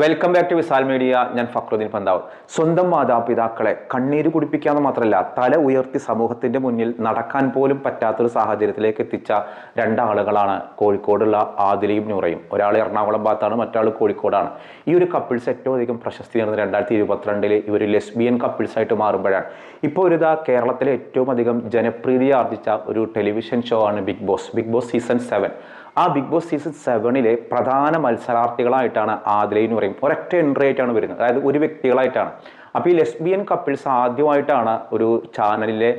Welcome back to Visal media ഞാൻ ഫക്രുദ്ദീൻ പന്താവ്. സ്വന്തം മാതാപിതാക്കളെ കണ്ണീര് കുടിപ്പിക്കാന്ന് മാത്രമല്ല തല ഉയർത്തി സമൂഹത്തിന്റെ മുന്നിൽ നടക്കാൻ പോലും പറ്റാത്തൊരു സാഹചര്യത്തിലേക്ക് എത്തിച്ച രണ്ടാളുകളാണ് കോഴിക്കോടുള്ള ആദിലയും നൂറയും. ഒരാൾ എറണാകുളം ഭാഗത്താണ് മറ്റാൾ കോഴിക്കോടാണ്. ഈ ഒരു കപ്പിൾസ് ഏറ്റവും അധികം പ്രശസ്തി നേടുന്നത് രണ്ടായിരത്തി ഇരുപത്തിരണ്ടിൽ ഇവർ ലെസ്ബിയൻ കപ്പിൾസ് ആയിട്ട് മാറുമ്പോഴാണ്. ഇപ്പോൾ ഒരു ഇതാ കേരളത്തിലെ ഏറ്റവും അധികം ജനപ്രീതി ആർജിച്ച ഒരു ടെലിവിഷൻ ഷോ ആണ് Bigg Boss Bigg Boss season seven ആ ബിഗ് ബോസ് സീസൺ സെവനിലെ പ്രധാന മത്സരാർത്ഥികളായിട്ടാണ് ആദിലയും എന്ന് പറയും. ഒരൊറ്റ എൻട്രി ആയിട്ടാണ് വരുന്നത്. അതായത് ഒരു വ്യക്തികളായിട്ടാണ്. അപ്പോൾ ഈ ലെസ്ബിയൻ കപ്പിൾസ് ആദ്യമായിട്ടാണ് ഒരു ചാനലിലെ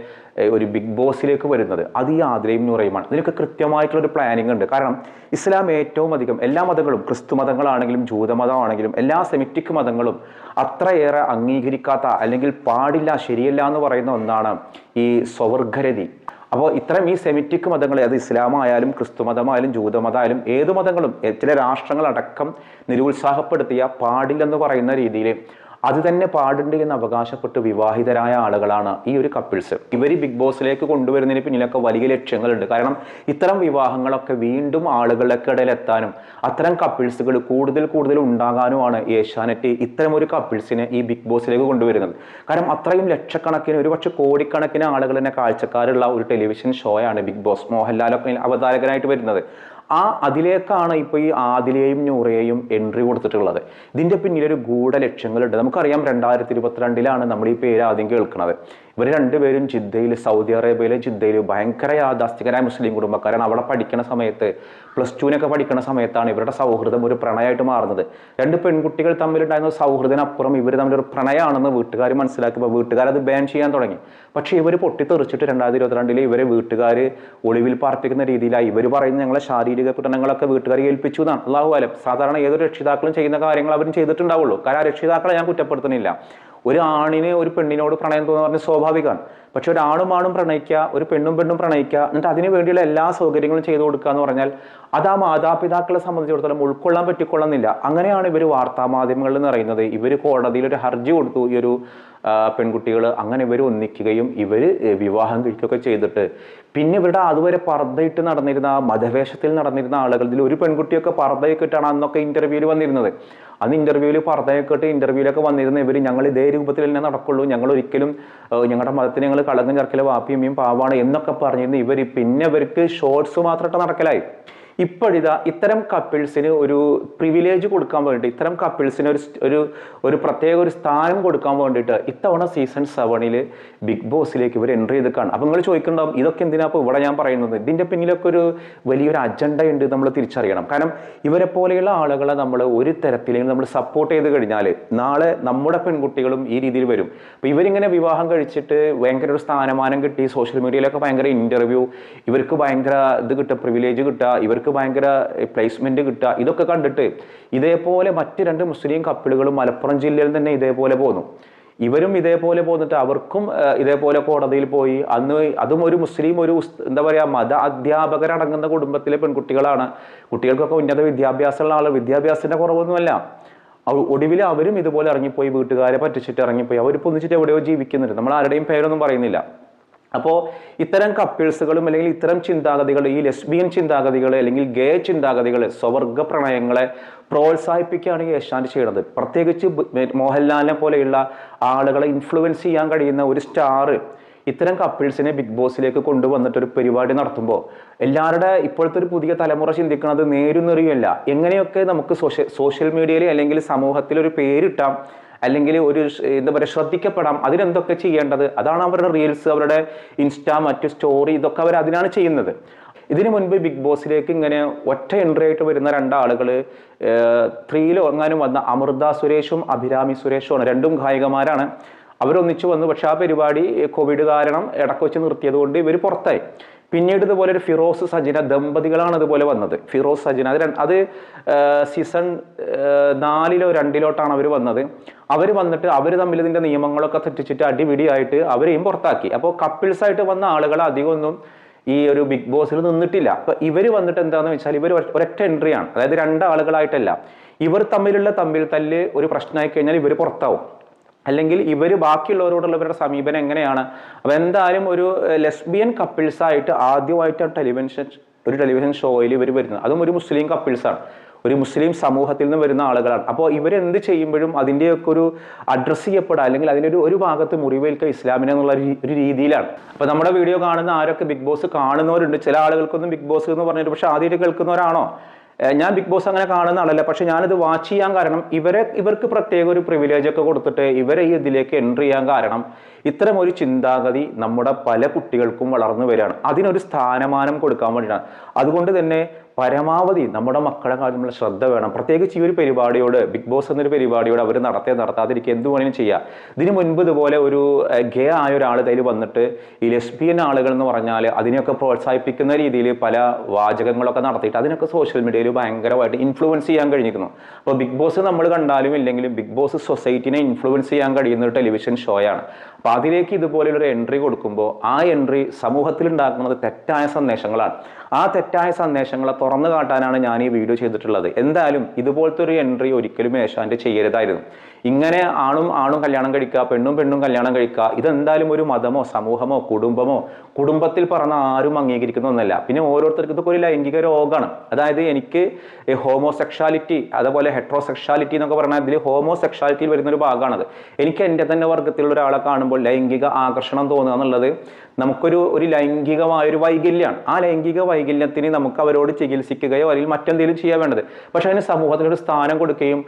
ഒരു ബിഗ് ബോസിലേക്ക് വരുന്നത്. അത് ഈ ആദ്രയും നൂറയുമാണ് ഇതിനൊക്കെ കൃത്യമായിട്ടുള്ള ഒരു പ്ലാനിംഗ് ഉണ്ട്. കാരണം ഇസ്ലാം ഏറ്റവും അധികം എല്ലാ മതങ്ങളും ക്രിസ്തു മതങ്ങളാണെങ്കിലും ജൂതമതമാണെങ്കിലും എല്ലാ സെമിറ്റിക് മതങ്ങളും അത്രയേറെ അംഗീകരിക്കാത്ത അല്ലെങ്കിൽ പാടില്ല ശരിയല്ല എന്ന് പറയുന്ന ഒന്നാണ് ഈ സ്വവർഗരതി. അപ്പോൾ ഇത്തരം ഈ സെമിറ്റിക് മതങ്ങളെ അത് ഇസ്ലാമായാലും ക്രിസ്തു മതമായാലും ജൂതമതമായാലും ഏത് മതങ്ങളും ചില രാഷ്ട്രങ്ങളടക്കം നിരുത്സാഹപ്പെടുത്തിയ പാടില്ലെന്ന് പറയുന്ന രീതിയിൽ അത് തന്നെ പാടുണ്ട് എന്ന് അവകാശപ്പെട്ട് വിവാഹിതരായ ആളുകളാണ് ഈ ഒരു കപ്പിൾസ് ഇവർ ബിഗ് ബോസിലേക്ക് കൊണ്ടുവരുന്നതിന് പിന്നിലൊക്കെ വലിയ ലക്ഷ്യങ്ങളുണ്ട്. കാരണം ഇത്തരം വിവാഹങ്ങളൊക്കെ വീണ്ടും ആളുകളൊക്കെ ഇടയിൽ എത്താനും അത്തരം കപ്പിൾസുകൾ കൂടുതൽ കൂടുതൽ ഉണ്ടാകാനുമാണ് ഏഷ്യാനെറ്റ് ഇത്തരം ഒരു കപ്പിൾസിനെ ഈ ബിഗ് ബോസിലേക്ക് കൊണ്ടുവരുന്നത്. കാരണം അത്രയും ലക്ഷക്കണക്കിന് ഒരുപക്ഷെ കോടിക്കണക്കിന് ആളുകൾ തന്നെ കാഴ്ചക്കാരുള്ള ഒരു ടെലിവിഷൻ ഷോയാണ് ബിഗ് ബോസ്. മോഹൻലാലൊക്കെ അവതാരകനായിട്ട് വരുന്നത്. ആ അതിലേക്കാണ് ഇപ്പോൾ ഈ ആദിലെയും നൂറയെയും എൻട്രി കൊടുത്തിട്ടുള്ളത്. ഇതിന്റെ പിന്നിലൊരു ഗൂഢ ലക്ഷ്യങ്ങളുണ്ട് നമുക്കറിയാം രണ്ടായിരത്തി ഇരുപത്തിരണ്ടിലാണ് നമ്മൾ ഈ പേര് ആദ്യം കേൾക്കുന്നത് ഇവർ രണ്ടുപേരും ജിദ്ദയിൽ സൗദി അറേബ്യയിലെ ജിദ്ദയിൽ ഭയങ്കര യാഥാസ്ഥികരായ മുസ്ലിം കുടുംബക്കാരാണ്. അവിടെ പഠിക്കുന്ന സമയത്ത് പ്ലസ് ടുവിനൊക്കെ പഠിക്കുന്ന സമയത്താണ് ഇവരുടെ സൗഹൃദം ഒരു പ്രണയമായിട്ട് മാറുന്നത്. രണ്ട് പെൺകുട്ടികൾ തമ്മിലുണ്ടായിരുന്ന സൗഹൃദത്തിനപ്പുറം ഇവർ തമ്മിലൊരു പ്രണയമാണെന്ന് വീട്ടുകാർ മനസ്സിലാക്കിയപ്പോൾ വീട്ടുകാർ അത് ബാൻ ചെയ്യാൻ തുടങ്ങി. പക്ഷേ ഇവർ പൊട്ടിത്തെറിച്ചിട്ട് രണ്ടായിരത്തി ഇരുപത്തിരണ്ടിൽ ഇവരെ വീട്ടുകാർ ഒളിവിൽ പാർപ്പിക്കുന്ന രീതിയിലായി. ഇവർ പറയുന്ന ഞങ്ങളെ ശാരീരിക പീഡനങ്ങളൊക്കെ വീട്ടുകാരി ഏൽപ്പിച്ചു എന്നാണ്. അള്ളാഹു അലം. സാധാരണ ഏതൊരു രക്ഷിതാക്കളും ചെയ്യുന്ന കാര്യങ്ങൾ അവരും ചെയ്തിട്ടുണ്ടാവുള്ളൂ. കാരണം ആ രക്ഷിതാക്കളെ ഞാൻ കുറ്റപ്പെടുത്തുന്നില്ല. ഒരു ആണിന് ഒരു പെണ്ണിനോട് പ്രണയം തോന്നുന്ന പറഞ്ഞാൽ സ്വാഭാവികമാണ്. പക്ഷെ ഒരു ആണും പ്രണയിക്കുക ഒരു പെണ്ണും പെണ്ണും പ്രണയിക്കുക എന്നിട്ട് അതിനു വേണ്ടിയുള്ള എല്ലാ സൗകര്യങ്ങളും ചെയ്തു കൊടുക്കുക എന്ന് പറഞ്ഞാൽ അത് ആ മാതാപിതാക്കളെ സംബന്ധിച്ചിടത്തോളം ഉൾക്കൊള്ളാൻ പറ്റിക്കൊള്ളുന്നില്ല. അങ്ങനെയാണ് ഇവർ വാർത്താ മാധ്യമങ്ങളിൽ നിറയുന്നത് ഇവർ കോടതിയിൽ ഒരു ഹർജി കൊടുത്തു. ഈ ഒരു പെൺകുട്ടികൾ അങ്ങനെ ഇവർ ഒന്നിക്കുകയും ഇവർ വിവാഹം കഴിക്കുകയൊക്കെ ചെയ്തിട്ട്. പിന്നെ ഇവരുടെ അതുവരെ പർദ്ദയിട്ട് നടന്നിരുന്ന മതവേഷത്തിൽ നടന്നിരുന്ന ആളുകൾ ഇതിൽ ഒരു പെൺകുട്ടിയൊക്കെ പർദ്ദയൊക്കെ ഇട്ടാണ് അന്നൊക്കെ ഇന്റർവ്യൂവിൽ വന്നിരുന്നത്. അന്ന് ഇന്റർവ്യൂവിൽ പറഞ്ഞേക്കിട്ട് ഇട്ട് ഇന്റർവ്യൂവിലൊക്കെ വന്നിരുന്ന ഇവർ ഞങ്ങൾ ഇതേ രൂപത്തിൽ തന്നെ നടക്കുള്ളൂ. ഞങ്ങൾ ഒരിക്കലും ഞങ്ങളുടെ മതത്തിന് ഞങ്ങൾ കളങ്കം ചേർക്കല വാപ്പിയമ്മയും പാവാണ് എന്നൊക്കെ പറഞ്ഞിരുന്നു ഇവർ പിന്നെ ഇവർക്ക് ഷോർട്സ് മാത്രമായിട്ട് നടക്കലായി. ഇപ്പോഴിതാ ഇത്തരം കപ്പിൾസിന് ഒരു പ്രിവിലേജ് കൊടുക്കാൻ വേണ്ടി ഇത്തരം കപ്പിൾസിന് ഒരു ഒരു ഒരു പ്രത്യേക ഒരു സ്ഥാനം കൊടുക്കാൻ വേണ്ടിയിട്ട് ഇത്തവണ സീസൺ സെവനിൽ ബിഗ് ബോസിലേക്ക് ഇവർ എൻട്രി ചെയ്ത് കാണും അപ്പം നിങ്ങൾ ചോദിക്കുന്നുണ്ടാവും ഇതൊക്കെ എന്തിനാ ഇപ്പോൾ ഇവിടെ ഞാൻ പറയുന്നത്? ഇതിന്റെ പിന്നിലൊക്കെ ഒരു വലിയൊരു അജണ്ട ഉണ്ട് നമ്മൾ തിരിച്ചറിയണം. കാരണം ഇവരെ പോലെയുള്ള ആളുകളെ നമ്മൾ ഒരു തരത്തിലെങ്കിലും നമ്മൾ സപ്പോർട്ട് ചെയ്ത് കഴിഞ്ഞാൽ നാളെ നമ്മുടെ പെൺകുട്ടികളും ഈ രീതിയിൽ വരും. അപ്പോൾ ഇവരിങ്ങനെ വിവാഹം കഴിച്ചിട്ട് ഭയങ്കര ഒരു സ്ഥാനമാനം കിട്ടി സോഷ്യൽ മീഡിയയിലൊക്കെ ഭയങ്കര ഇന്റർവ്യൂ ഇവർക്ക് ഭയങ്കര ഇത് കിട്ടുക പ്രിവിലേജ് കിട്ടുക ഇവർക്ക് ഭയങ്കര പ്ലേസ്മെന്റ് കിട്ടുക. ഇതൊക്കെ കണ്ടിട്ട് ഇതേപോലെ മറ്റ് രണ്ട് മുസ്ലിം കപ്പിളുകളും മലപ്പുറം ജില്ലയിൽ തന്നെ ഇതേപോലെ പോന്നു. ഇവരും ഇതേപോലെ പോന്നിട്ട് അവർക്കും ഇതേപോലെ കോടതിയിൽ പോയി. അന്ന് അതും ഒരു മുസ്ലിം ഒരു എന്താ പറയുക മത അധ്യാപകരടങ്ങുന്ന കുടുംബത്തിലെ പെൺകുട്ടികളാണ്. കുട്ടികൾക്കൊക്കെ ഉന്നത വിദ്യാഭ്യാസമുള്ള ആൾ വിദ്യാഭ്യാസത്തിന്റെ കുറവൊന്നുമല്ല. ഒടുവിൽ അവരും ഇതുപോലെ ഇറങ്ങിപ്പോയി. വീട്ടുകാരെ പറ്റിച്ചിട്ട് ഇറങ്ങിപ്പോയി. അവർ പൊന്നിച്ചിട്ട് എവിടെയോ ജീവിക്കുന്നുണ്ട്. നമ്മൾ ആരുടെയും പേരൊന്നും പറയുന്നില്ല. അപ്പോൾ ഇത്തരം കപ്പിൾസുകളും അല്ലെങ്കിൽ ഇത്തരം ചിന്താഗതികൾ ഈ ലെസ്ബിയൻ ചിന്താഗതികൾ അല്ലെങ്കിൽ ഗേ ചിന്താഗതികൾ സ്വവർഗ പ്രണയങ്ങളെ പ്രോത്സാഹിപ്പിക്കുകയാണ് യേശാന്റ് ചെയ്യുന്നത് പ്രത്യേകിച്ച് മോഹൻലാലിനെ പോലെയുള്ള ആളുകളെ ഇൻഫ്ലുവൻസ് ചെയ്യാൻ കഴിയുന്ന ഒരു സ്റ്റാർ ഇത്തരം കപ്പിൾസിനെ ബിഗ് ബോസിലേക്ക് കൊണ്ടുവന്നിട്ട് ഒരു പരിപാടി നടത്തുമ്പോൾ എല്ലാവരുടെ ഇപ്പോഴത്തെ ഒരു പുതിയ തലമുറ ചിന്തിക്കുന്നത് നേരും നെറിയുമല്ല എങ്ങനെയൊക്കെ നമുക്ക് സോഷ്യൽ സോഷ്യൽ മീഡിയയിൽ അല്ലെങ്കിൽ സമൂഹത്തിൽ ഒരു പേരിട്ടാം അല്ലെങ്കിൽ ഒരു എന്താ പറയുക ശ്രദ്ധിക്കപ്പെടാം. അതിനെന്തൊക്കെ ചെയ്യേണ്ടത്? അതാണ് അവരുടെ റീൽസ് അവരുടെ ഇൻസ്റ്റാ മറ്റു സ്റ്റോറി ഇതൊക്കെ അവർ അതിനാണ് ചെയ്യുന്നത്. ഇതിനു മുൻപ് ബിഗ് ബോസിലേക്ക് ഇങ്ങനെ ഒറ്റ എൻട്രി ആയിട്ട് വരുന്ന രണ്ടാളുകൾ ത്രീയിലോ എങ്ങാനും വന്ന അമൃത സുരേഷും അഭിരാമി സുരേഷുമാണ്. രണ്ടും ഗായികമാരാണ് അവരൊന്നിച്ചു വന്നു. പക്ഷെ ആ പരിപാടി കോവിഡ് കാരണം ഇടയ്ക്ക് വെച്ച് നിർത്തിയത് കൊണ്ട് ഇവർ പുറത്തായി. പിന്നീട് ഇതുപോലെ ഒരു ഫിറോസ് സജിന ദമ്പതികളാണ് ഇതുപോലെ വന്നത്. ഫിറോസ് സജിന അത് അത് സീസൺ നാലിലോ രണ്ടിലോട്ടാണ് അവർ വന്നത്. അവർ വന്നിട്ട് അവർ തമ്മിൽ ഇതിന്റെ നിയമങ്ങളൊക്കെ തെറ്റിച്ചിട്ട് അടിപിടിയായിട്ട് അവരെയും പുറത്താക്കി. അപ്പോൾ കപ്പിൾസായിട്ട് വന്ന ആളുകൾ അധികമൊന്നും ഈ ഒരു ബിഗ് ബോസിൽ നിന്നിട്ടില്ല. അപ്പൊ ഇവർ വന്നിട്ട് എന്താണെന്ന് വെച്ചാൽ ഇവർ ഒരൊറ്റ എൻട്രിയാണ് അതായത് രണ്ടാളുകളായിട്ടല്ല ഇവർ തമ്മിലുള്ള തമ്മിൽ തല്ല് ഒരു പ്രശ്നമായി കഴിഞ്ഞാൽ ഇവർ പുറത്താവും. അല്ലെങ്കിൽ ഇവർ ബാക്കിയുള്ളവരോടുള്ള ഇവരുടെ സമീപനം എങ്ങനെയാണ്? അപ്പോൾ എന്തായാലും ഒരു ലെസ്ബിയൻ കപ്പിൾസായിട്ട് ആദ്യമായിട്ടാണ് ടെലിവിഷൻ ഒരു ടെലിവിഷൻ ഷോയിൽ ഇവർ വരുന്നത്. അതും ഒരു മുസ്ലിം കപ്പിൾസാണ് ഒരു മുസ്ലിം സമൂഹത്തിൽ നിന്ന് വരുന്ന ആളുകളാണ്. അപ്പോൾ ഇവരെന്ത് ചെയ്യുമ്പോഴും അതിന്റെയൊക്കെ ഒരു അഡ്രസ്സ് ചെയ്യപ്പെടുക അല്ലെങ്കിൽ അതിന്റെ ഒരു ഒരു ഭാഗത്ത് മുറിവേൽക്കുക ഇസ്ലാമിനെ എന്നുള്ള ഒരു രീതിയിലാണ്. അപ്പോൾ നമ്മുടെ വീഡിയോ കാണുന്ന ആരൊക്കെ ബിഗ് ബോസ് കാണുന്നവരുണ്ട്? ചില ആളുകൾക്കൊന്നും ബിഗ് ബോസ് എന്ന് പറഞ്ഞിട്ട് പക്ഷേ ആദ്യമായിട്ട് കേൾക്കുന്നവരാണോ? ഞാൻ ബിഗ് ബോസ് അങ്ങനെ കാണുന്ന ആളല്ല. പക്ഷെ ഞാനിത് വാച്ച് ചെയ്യാൻ കാരണം ഇവരെ ഇവർക്ക് പ്രത്യേക ഒരു പ്രിവിലേജ് ഒക്കെ കൊടുത്തിട്ട് ഇവരെ ഈ ഇതിലേക്ക് എൻട്രി ചെയ്യാൻ കാരണം ഇത്തരം ഒരു ചിന്താഗതി നമ്മുടെ പല കുട്ടികൾക്കും വളർന്നു വരികയാണ്. അതിനൊരു സ്ഥാനമാനം കൊടുക്കാൻ വേണ്ടിയിട്ടാണ്. അതുകൊണ്ട് തന്നെ പരമാവധി നമ്മുടെ മക്കളെ കാര്യമുള്ള ശ്രദ്ധ വേണം. പ്രത്യേകിച്ച് ഈ ഒരു പരിപാടിയോട് ബിഗ് ബോസ് എന്നൊരു പരിപാടിയോട് അവർ നടത്തേ നടത്താതിരിക്കുക. എന്ത് വേണമെങ്കിലും ചെയ്യാം. ഇതിനു മുൻപ് ഇതുപോലെ ഒരു ഗേ ആയ ഒരാൾ കയ്യിൽ വന്നിട്ട് ഈ ലെസ്ബിയൻ ആളുകൾ എന്ന് പറഞ്ഞാൽ അതിനെയൊക്കെ പ്രോത്സാഹിപ്പിക്കുന്ന രീതിയിൽ പല വാചകങ്ങളൊക്കെ നടത്തിയിട്ട് അതിനൊക്കെ സോഷ്യൽ മീഡിയയിൽ ഭയങ്കരമായിട്ട് ഇൻഫ്ലുവൻസ് ചെയ്യാൻ കഴിഞ്ഞിരിക്കുന്നു. അപ്പോൾ ബിഗ് ബോസ് നമ്മൾ കണ്ടാലും ഇല്ലെങ്കിലും ബിഗ് ബോസ് സൊസൈറ്റിനെ ഇൻഫ്ലുവൻസ് ചെയ്യാൻ കഴിയുന്ന ഒരു ടെലിവിഷൻ ഷോയാണ് അപ്പോൾ അതിലേക്ക് ഇതുപോലെയുള്ളൊരു എൻട്രി കൊടുക്കുമ്പോൾ ആ എൻട്രി സമൂഹത്തിൽ ഉണ്ടാക്കുന്നത് തെറ്റായ സന്ദേശങ്ങളാണ്. ആ തെറ്റായ സന്ദേശങ്ങളെ തുറന്നു കാട്ടാനാണ് ഞാൻ ഈ വീഡിയോ ചെയ്തിട്ടുള്ളത്. എന്തായാലും ഇതുപോലത്തെ ഒരു എൻട്രി ഒരിക്കലും ഏഷ്യാന്റെ ചെയ്യരുതായിരുന്നു. ഇങ്ങനെ ആണും ആണും കല്യാണം കഴിക്കുക പെണ്ണും പെണ്ണും കല്യാണം കഴിക്കുക ഇതെന്തായാലും ഒരു മതമോ സമൂഹമോ കുടുംബമോ കുടുംബത്തിൽ പറഞ്ഞ ആരും അംഗീകരിക്കുന്ന ഒന്നല്ല. പിന്നെ ഓരോരുത്തർക്കും ഇതൊക്കെ ഒരു ലൈംഗിക രോഗമാണ്. അതായത് എനിക്ക് ഹോമോസെക്ഷാലിറ്റി അതുപോലെ ഹെട്രോസെക്ഷാലിറ്റി എന്നൊക്കെ പറഞ്ഞാൽ ഇതിൽ ഹോമോസെക്ഷാലിറ്റിയിൽ വരുന്ന ഒരു ഭാഗമാണത്. എനിക്ക് എന്റെ തന്നെ വർഗത്തിലുള്ള ഒരാളെ കാണുമ്പോൾ ലൈംഗിക ആകർഷണം തോന്നുക എന്നുള്ളത് നമുക്കൊരു ഒരു ലൈംഗികമായ ഒരു വൈകല്യമാണ് ആ ലൈംഗിക വൈകല്യത്തിന് നമുക്ക് അവരോട് ചികിത്സിക്കുകയോ അല്ലെങ്കിൽ മറ്റെന്തെങ്കിലും ചെയ്യാൻ വേണ്ടത്. പക്ഷേ അതിന് സമൂഹത്തിനൊരു സ്ഥാനം കൊടുക്കുകയും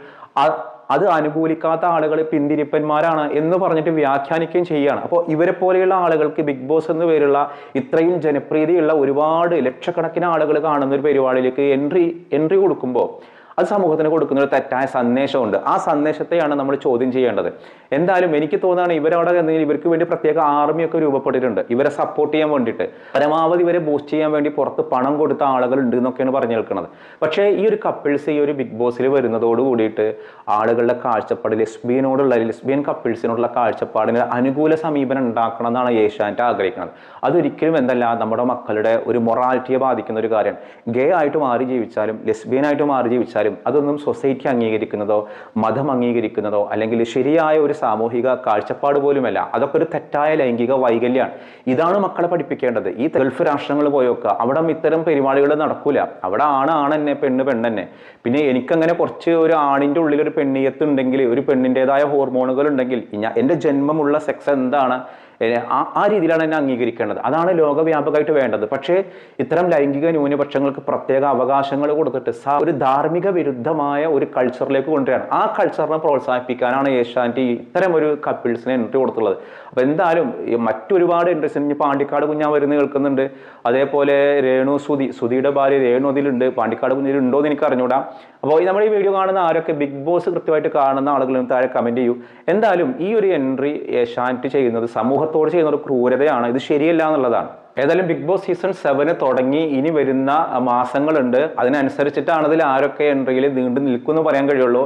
അത് അനുകൂലിക്കാത്ത ആളുകൾ പിന്തിരിപ്പന്മാരാണ് എന്ന് പറഞ്ഞിട്ട് വ്യാഖ്യാനിക്കുകയും ചെയ്യുകയാണ്. അപ്പോൾ ഇവരെ പോലെയുള്ള ആളുകൾക്ക് ബിഗ് ബോസ് എന്ന് പേരുള്ള ഇത്രയും ജനപ്രീതിയുള്ള ഒരുപാട് ലക്ഷക്കണക്കിന് ആളുകൾ കാണുന്ന ഒരു പരിപാടിയിലേക്ക് എൻട്രി എൻട്രി കൊടുക്കുമ്പോൾ അത് സമൂഹത്തിന് കൊടുക്കുന്ന ഒരു തെറ്റായ സന്ദേശമുണ്ട്. ആ സന്ദേശത്തെയാണ് നമ്മൾ ചോദ്യം ചെയ്യേണ്ടത്. എന്തായാലും എനിക്ക് തോന്നുകയാണ് ഇവരവിടെ എന്തെങ്കിലും ഇവർക്ക് വേണ്ടി പ്രത്യേക ആർമിയൊക്കെ രൂപപ്പെട്ടിട്ടുണ്ട്. ഇവരെ സപ്പോർട്ട് ചെയ്യാൻ വേണ്ടിയിട്ട്. പരമാവധി ഇവരെ ബൂസ്റ്റ് ചെയ്യാൻ വേണ്ടി പുറത്ത് പണം കൊടുത്ത ആളുകൾ ഉണ്ട് എന്നൊക്കെയാണ് പറഞ്ഞു നിൽക്കുന്നത് പക്ഷേ ഈ ഒരു കപ്പിൾസ് ഈ ഒരു ബിഗ് ബോസിൽ വരുന്നതോട് കൂടിയിട്ട് ആളുകളുടെ കാഴ്ചപ്പാട് ലെസ്ബിയനോടുള്ള ലെസ്ബിയൻ കപ്പിൾസിനോടുള്ള കാഴ്ചപ്പാടിന് അനുകൂല സമീപനം ഉണ്ടാക്കണം എന്നാണ് ഏഷ്യാനെറ്റ് ആഗ്രഹിക്കുന്നത്. അതൊരിക്കലും എന്തല്ല നമ്മുടെ മക്കളുടെ ഒരു മൊറാലിറ്റിയെ ബാധിക്കുന്ന ഒരു കാര്യമാണ്. ഗേ ആയിട്ട് മാറി ജീവിച്ചാലും ലെസ്ബിയൻ ആയിട്ട് മാറി ജീവിച്ചാലും അതൊന്നും സൊസൈറ്റി അംഗീകരിക്കുന്നതോ മതം അംഗീകരിക്കുന്നതോ അല്ലെങ്കിൽ ശരിയായ ഒരു സാമൂഹിക കാഴ്ചപ്പാട് പോലുമല്ല. അതൊക്കെ ഒരു തെറ്റായ ലൈംഗിക വൈകല്യമാണ് ഇതാണ് മക്കളെ പഠിപ്പിക്കേണ്ടത്. ഈ ഗൾഫ് രാഷ്ട്രങ്ങൾ പോയൊക്കെ അവിടെ ഇത്തരം പരിപാടികൾ നടക്കൂല. അവിടെ ആണ് ആണെന്നെ പെണ്ണ് പെണ്ണെന്നെ പിന്നെ എനിക്കങ്ങനെ കുറച്ച് ഒരു ആണിന്റെ ഉള്ളിൽ ഒരു പെണ്ണീയത്ത് ഉണ്ടെങ്കിൽ ഒരു പെണ്ണിന്റെതായ ഹോർമോണുകൾ ഉണ്ടെങ്കിൽ എന്റെ ജന്മമുള്ള സെക്സ് എന്താണ്? ആ രീതിയിലാണ് എന്നെ അംഗീകരിക്കേണ്ടത്. അതാണ് ലോകവ്യാപകമായിട്ട് വേണ്ടത്. പക്ഷേ ഇത്തരം ലൈംഗിക ന്യൂനപക്ഷങ്ങൾക്ക് പ്രത്യേക അവകാശങ്ങൾ കൊടുത്തിട്ട് ഒരു ധാർമ്മിക വിരുദ്ധമായ ഒരു കൾച്ചറിലേക്ക് കൊണ്ടുവരാണ് ആ കൾച്ചറിനെ പ്രോത്സാഹിപ്പിക്കാനാണ് ഏഷ്യാനെറ്റ് ഇത്തരം ഒരു കപ്പിൾസിനെ എൻട്രി കൊടുത്തുള്ളത്. അപ്പോൾ എന്തായാലും മറ്റൊരുപാട് ഇൻട്രസ്റ്റ് ഇനി പാണ്ടിക്കാട് കുഞ്ഞാൻ വരുന്ന കേൾക്കുന്നുണ്ട്. അതേപോലെ രേണു സുധി സുധിയുടെ ഭാര്യ രേണു അതിലുണ്ട്. പാണ്ടിക്കാട് കുഞ്ഞിലുണ്ടോ എന്ന് എനിക്ക് അറിഞ്ഞൂടാ. അപ്പോൾ നമ്മൾ ഈ വീഡിയോ കാണുന്ന ആരൊക്കെ ബിഗ് ബോസ് കൃത്യമായിട്ട് കാണുന്ന ആളുകളും താഴെ കമന്റ് ചെയ്യൂ. എന്തായാലും ഈ ഒരു എൻട്രി ഏഷ്യാനെറ്റ് ചെയ്യുന്നത് സമൂഹത്തോട് ചെയ്യുന്ന ഒരു ക്രൂരതയാണ്. ഇത് ശരിയല്ല എന്നുള്ളതാണ്. ഏതായാലും ബിഗ് ബോസ് സീസൺ സെവന് തുടങ്ങി. ഇനി വരുന്ന മാസങ്ങളുണ്ട്. അതിനനുസരിച്ചിട്ടാണ് ഇതിൽ ആരൊക്കെ എൻട്രിയിൽ നീണ്ടു നിൽക്കുമെന്ന് പറയാൻ കഴിയുള്ളൂ.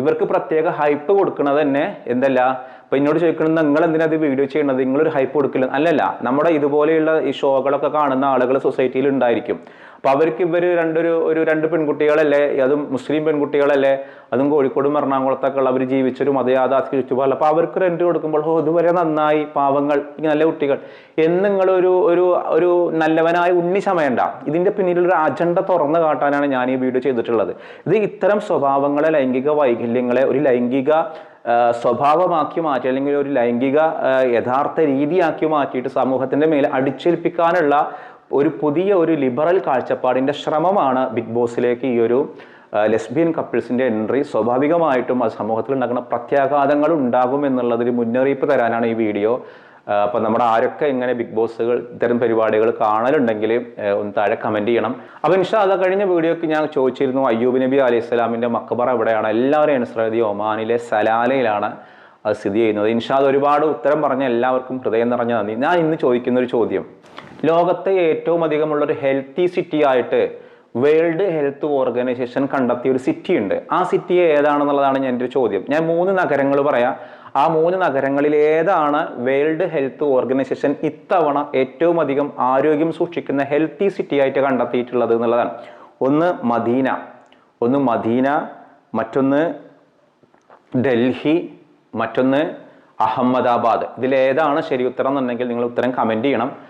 ഇവർക്ക് പ്രത്യേക ഹൈപ്പ് കൊടുക്കുന്നത് തന്നെ എന്തല്ല? ഇപ്പം എന്നോട് ചോദിക്കുന്നത് നിങ്ങൾ എന്തിനാണ് വീഡിയോ ചെയ്യണത് നിങ്ങളൊരു ഹൈപ്പ് കൊടുക്കില്ല അല്ലല്ല. നമ്മുടെ ഇതുപോലെയുള്ള ഈ ഷോകളൊക്കെ കാണുന്ന ആളുകൾ സൊസൈറ്റിയിൽ ഉണ്ടായിരിക്കും. അപ്പൊ അവർക്ക് ഇവർ രണ്ടൊരു ഒരു രണ്ട് പെൺകുട്ടികളല്ലേ അതും മുസ്ലിം പെൺകുട്ടികളല്ലേ അതും കോഴിക്കോടും എറണാകുളത്തൊക്കെ ഉള്ള അവർ ജീവിച്ചൊരു മതയാഥാർത്ഥ്യ ചുറ്റുപാടില്ല അപ്പോൾ അവർക്ക് റെന്റ് കൊടുക്കുമ്പോൾ ഓ ഇതുവരെ നന്നായി പാവങ്ങൾ നല്ല കുട്ടികൾ. എന്ന് നിങ്ങളൊരു ഒരു ഒരു നല്ലവനായ ഉണ്ണി ചമയണ്ട. ഇതിന്റെ പിന്നിലൊരു അജണ്ട തുറന്നു കാട്ടാനാണ് ഞാൻ ഈ വീഡിയോ ചെയ്തിട്ടുള്ളത്. ഇത് ഇത്തരം സ്വഭാവങ്ങളെ ലൈംഗിക വൈകല്യങ്ങളെ ഒരു ലൈംഗിക സ്വഭാവമാക്കി മാറ്റി അല്ലെങ്കിൽ ഒരു ലൈംഗിക യഥാർത്ഥ രീതിയാക്കി മാറ്റിയിട്ട് സമൂഹത്തിന്റെ മേലെ അടിച്ചേൽപ്പിക്കാനുള്ള ഒരു പുതിയ ഒരു ലിബറൽ കാഴ്ചപ്പാടിന്റെ ശ്രമമാണ് ബിഗ് ബോസിലേക്ക് ഈ ഒരു ലെസ്ബിയൻ കപ്പിൾസിന്റെ എൻട്രി. സ്വാഭാവികമായിട്ടും ആ സമൂഹത്തിൽ ഉണ്ടാക്കുന്ന പ്രത്യാഘാതങ്ങൾ ഉണ്ടാകും എന്നുള്ളതിന് മുന്നറിയിപ്പ് തരാനാണ് ഈ വീഡിയോ. അപ്പൊ നമ്മുടെ ആരൊക്കെ ഇങ്ങനെ ബിഗ് ബോസുകൾ ഇത്തരം പരിപാടികൾ കാണലുണ്ടെങ്കിൽ ഒന്ന് താഴെ കമന്റ് ചെയ്യണം. അപ്പൊ ഇൻഷാ അത് കഴിഞ്ഞ വീഡിയോക്ക് ഞാൻ ചോദിച്ചിരുന്നു അയ്യൂബ് നബി അലൈഹി ഇസ്ലാമിന്റെ മക്കബറ എവിടെയാണ്? എല്ലാവരും അനുസൃതി ഒമാനിലെ സലാലയിലാണ് അത് സ്ഥിതി ചെയ്യുന്നത്. ഇൻഷാദ് ഒരുപാട് ഉത്തരം പറഞ്ഞ എല്ലാവർക്കും ഹൃദയം നിറഞ്ഞ നന്ദി. ഞാൻ ഇന്ന് ചോദിക്കുന്ന ഒരു ചോദ്യം. ലോകത്തെ ഏറ്റവും അധികമുള്ള ഒരു ഹെൽത്തി സിറ്റി ആയിട്ട് വേൾഡ് ഹെൽത്ത് ഓർഗനൈസേഷൻ കണ്ടെത്തിയ ഒരു സിറ്റി ഉണ്ട്. ആ സിറ്റി ഏതാണെന്നുള്ളതാണ് ഞാൻ എന്റെ ചോദ്യം. ഞാൻ മൂന്ന് നഗരങ്ങൾ പറയാം. ആ മൂന്ന് നഗരങ്ങളിൽ ഏതാണ് വേൾഡ് ഹെൽത്ത് ഓർഗനൈസേഷൻ ഇത്തവണ ഏറ്റവും അധികം ആരോഗ്യം സൂക്ഷിക്കുന്ന ഹെൽത്തി സിറ്റി ആയിട്ട് കണ്ടെത്തിയിട്ടുള്ളത് എന്നുള്ളതാണ്. ഒന്ന് മദീന. ഒന്ന് മദീന മറ്റൊന്ന് ഡൽഹി മറ്റൊന്ന് അഹമ്മദാബാദ്. ഇതിലേതാണ് ശരി ഉത്തരം എന്നുണ്ടെങ്കിൽ നിങ്ങൾ ഉത്തരം കമന്റ് ചെയ്യണം.